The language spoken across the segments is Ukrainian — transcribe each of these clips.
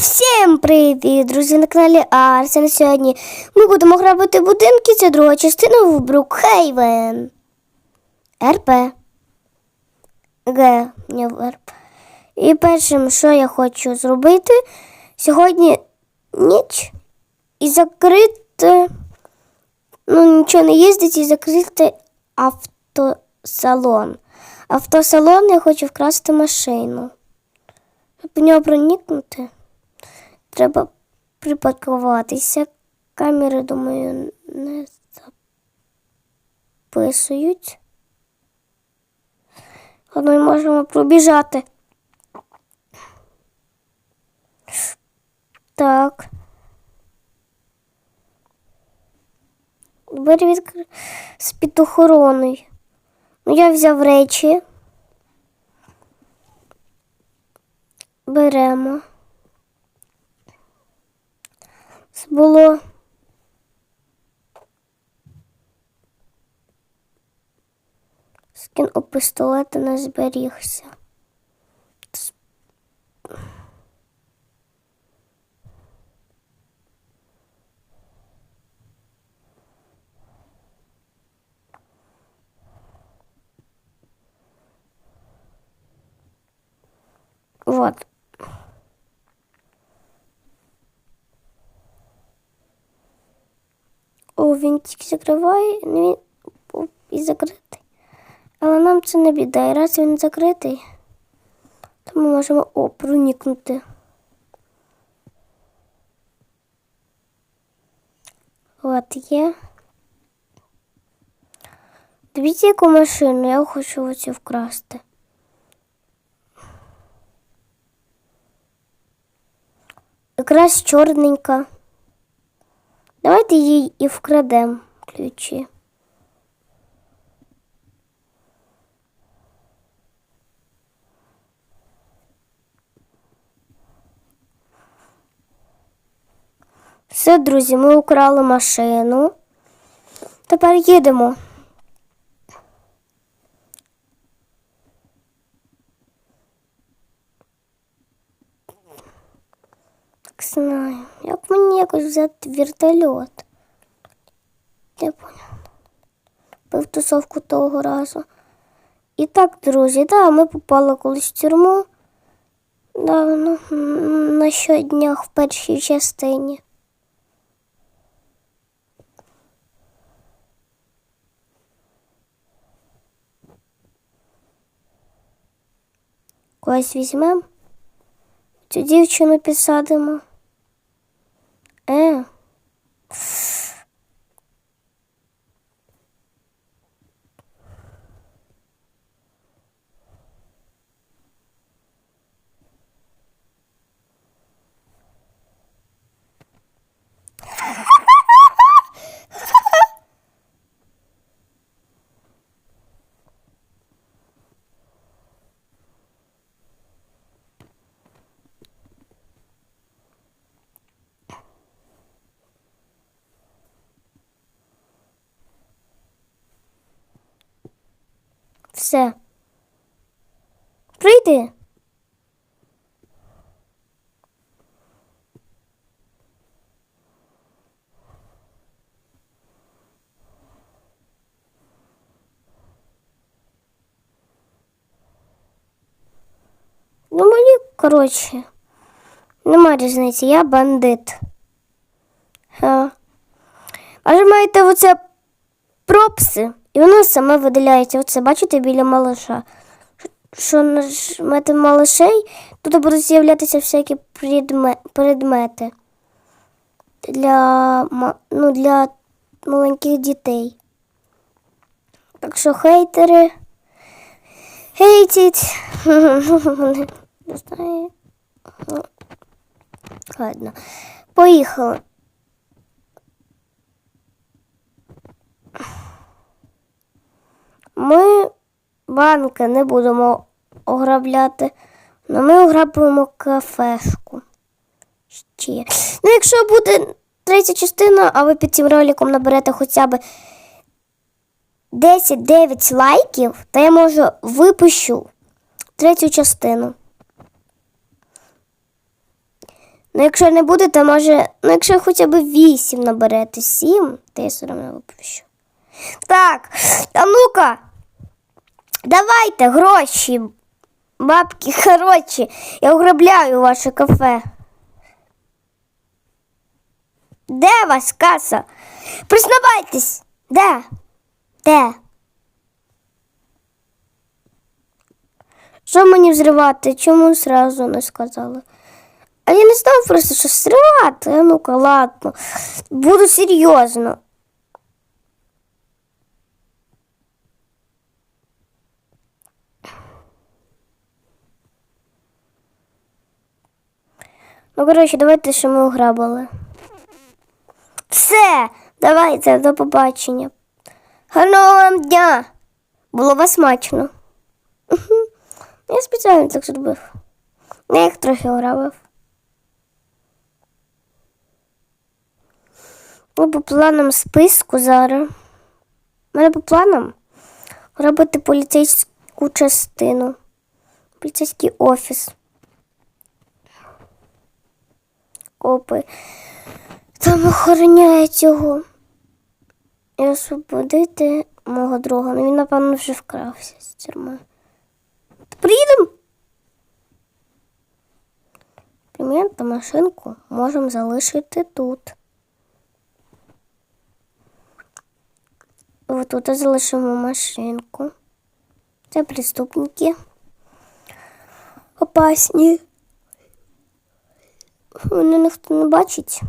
Всім привіт, друзі, на каналі Арсен. Сьогодні ми будемо грабити будинки. Це друга частина в Брукхейвен. РП. Г. Не в РП. І першим, що я хочу зробити, сьогодні ніч і закрити, ну, нічого не їздить, і закрити автосалон. Автосалон я хочу вкрасти машину. Щоб в нього проникнути, треба припаркуватися. Камери, думаю, не записують. Ладно, ми можемо пробіжати. Так. Двері відкр... з під охороною. Ну, я взяв речі. Беремо. Це було. Скін у пістолета не зберігся. Вот. О, він тільки закриває, ну, він і закритий. Але нам це не біда. І раз він закритий, то ми можемо о, проникнути. От є. Дивіться, яку машину, я хочу оцю вкрасти. Якраз чорненька. Давайте їй і вкрадемо ключі. Все, друзі, ми украли машину. Тепер їдемо. Так знаю. Як мені якось взяти вертольот? Я поняла. Пив тусовку того разу. І так, друзі, да, ми попали колись в тюрму. Да, ну, на щоднях в першій частині. Когось візьмемо. Цю дівчину підсадимо. Е. Все. Прийди. Ну, мені, коротше, нема різниці, я бандит. Ха. Нажимаєте оце пропси, і воно саме видаляється. Оце, бачите, біля малыша. Що нажмете малышей, тут будуть з'являтися всякі предмети для, ну, для маленьких дітей. Так що хейтери. Хейтіть. Ладно. Поїхали. Ми банки не будемо ограбляти, але ми ограбуємо кафешку. Ще. Ну, якщо буде третя частина, а ви під цим роликом наберете хоча б 10-9 лайків, то я можу випущу третю частину. Ну, якщо не буде, то може. Ну, якщо хоча б вісім наберете сім, то я все одно виповіщу. Так, а ну-ка. Давайте гроші. Бабки, коротше, я ограбляю ваше кафе. Де вас каса? Признавайтесь! Де? Де? Що мені взривати? Чому зразу не сказали? А я не знав просто, що зривати. Ну-ка, ладно. Буду серйозно. Ну, коротше, давайте, що ми ограбили. Все, давайте, до побачення. Гарного вам дня. Було вас смачно. Мгм. Я спеціально так зробив. Я їх трохи ограбив. Ну, по планам списку зараз. У мене по планам робити поліцейську частину. Поліцейський офіс. Копи. Там охороняють його. І освободити мого друга. Ну він, напевно, вже вкрався з тюрми. Приїдемо? Примір та машинку можемо залишити тут. Ось тут залишимо машинку. Це преступники. Опасні. Мене ніхто не бачить.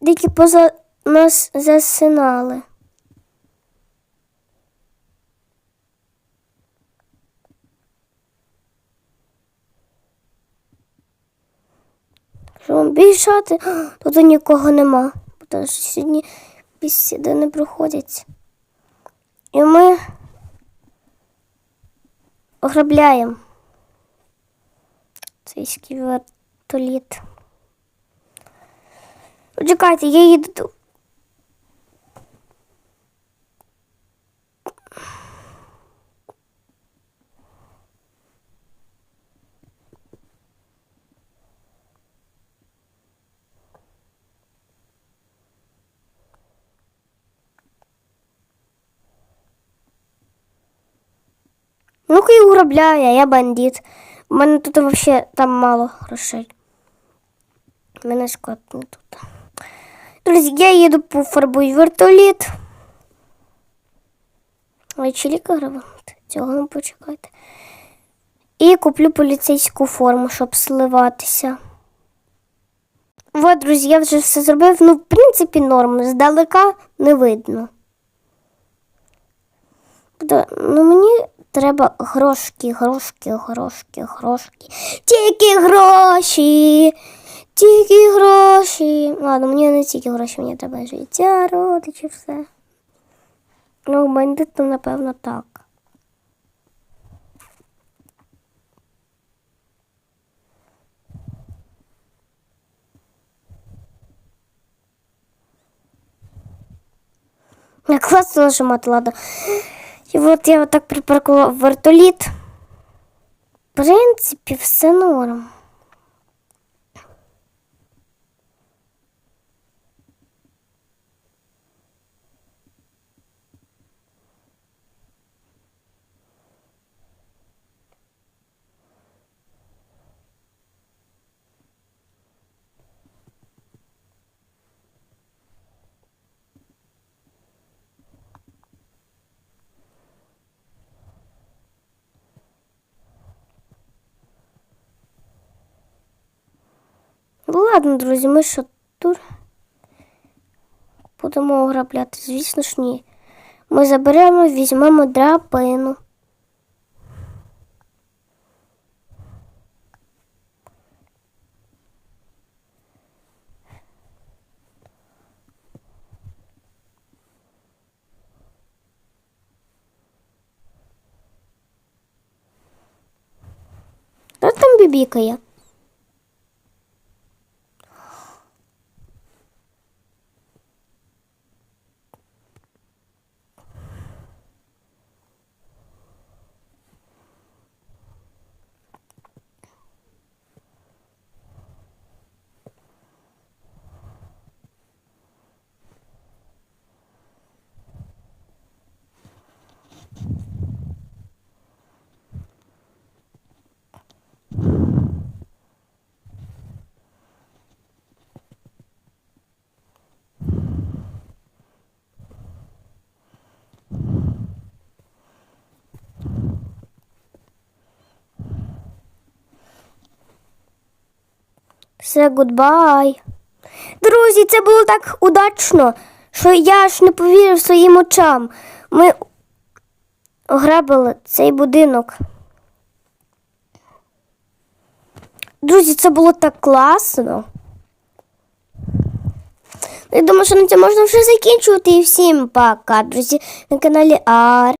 Дикі поза нас засинали. Що вам більшати? Тут нікого нема. Тому що сьогодні бесіди не проходять. І ми ограбляємо цей вертоліт. Чекайте, я їду. до- Ну-ка і уграбляю, а я бандит. У мене тут взагалі там мало грошей. Мене склад тут. Друзі, я їду пофарбую вертоліт. Ой, чиліка грабанути. Цього не почекайте. І куплю поліцейську форму, щоб сливатися. Вот, друзі, я вже все зробив. Ну, в принципі, норм. Здалека не видно. Ну, мені треба грошки, грошки, грошки, грошки. Тільки гроші. Тільки гроші. Ладно, мені не тільки гроші, мені треба життя, родичі, все. Ну, бандиту, напевно, так. Класно нажимати, ладно. І от я отак припаркував вертоліт. В принципі, все норм. Ладно, друзі, ми що тут будемо ограбляти? Звісно ж, ні. Ми заберемо, візьмемо драбину. Хто там бібікає? Все, гудбай. Друзі, це було так удачно, що я ж не повірив своїм очам. Ми ограбили цей будинок. Друзі, це було так класно. Я думаю, що на цьому можна вже закінчувати. І всім пока, друзі, на каналі Ар.